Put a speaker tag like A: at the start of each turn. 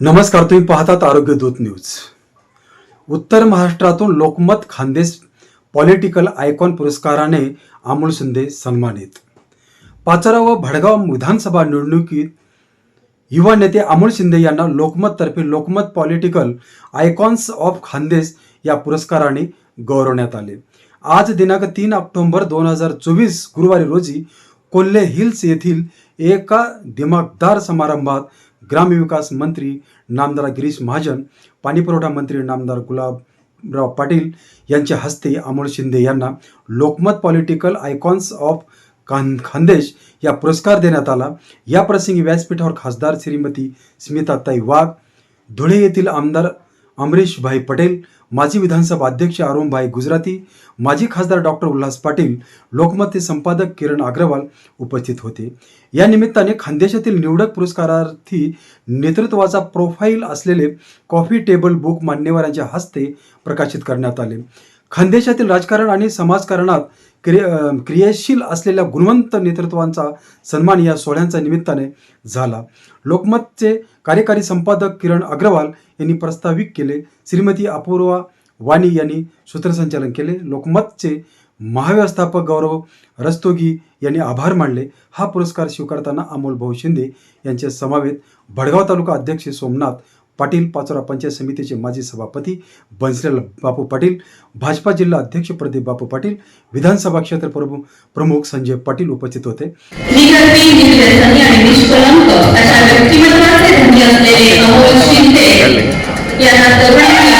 A: नमस्कार तुम्ही पाहतात आरोग्य दूत न्यूज. उत्तर महाराष्ट्रातून लोकमत खानदेश पॉलिटिकल आयकॉन पुरस्काराने अमोल शिंदे सन्मानित. पाचोरा व भडगाव विधानसभा निवडणुकीत युवा नेते अमोल शिंदे यांना लोकमततर्फे Lokmat political icons of Khandesh या पुरस्काराने गौरवण्यात आले. आज दिनांक तीन ऑक्टोंबर दोन हजार चोवीस गुरुवारी रोजी कोल्हे हिल्स येथील एका दिमागदार समारंभात ग्रामविकास मंत्री नामदार गिरीश महाजन पाणीपुरवठा मंत्री नामदार गुलाबराव पाटील यांच्या हस्ते अमोल शिंदे यांना Lokmat political icons of Khan Khandesh या पुरस्कार देण्यात आला. या प्रसंगी व्यासपीठावर खासदार श्रीमती स्मिताताई वाघ धुळे येथील आमदार अमरीशभाई पटेल माजी विधानसभा अध्यक्ष अरुणभाई गुजराती माजी खासदार डॉक्टर उल्हास पाटील लोकमतचे संपादक किरण अग्रवाल उपस्थित होते. या निमित्ताने खानदेशातील निवडक पुरस्कारार्थी नेतृत्वाचा प्रोफाईल असलेले कॉफी टेबल बुक मान्यवरांच्या हस्ते प्रकाशित करण्यात आले. खानदेशातील राजकारण आणि समाजकारणात क्रिय क्रियाशील असलेल्या गुणवंत नेतृत्वांचा सन्मान या सोहळ्यांच्या निमित्ताने झाला. लोकमतचे कार्यकारी संपादक किरण अग्रवाल यांनी प्रस्तावित केले. श्रीमती अपूर्वा वाणी यांनी सूत्रसंचालन केले. लोकमतचे महाव्यवस्थापक गौरव रस्तोगी यांनी आभार मानले. हा पुरस्कार स्वीकारताना अमोल भाऊ शिंदे यांच्या समावेत भडगाव तालुका अध्यक्ष सोमनाथ पाटील पाचोरा पंचायत समितीचे माजी सभापती बन्सीलाल बापू पाटील भाजपा जिल्हा अध्यक्ष प्रदीप बापू पाटील विधानसभा क्षेत्र प्रमुख प्रमुख संजय पाटील उपस्थित होते.
B: आणि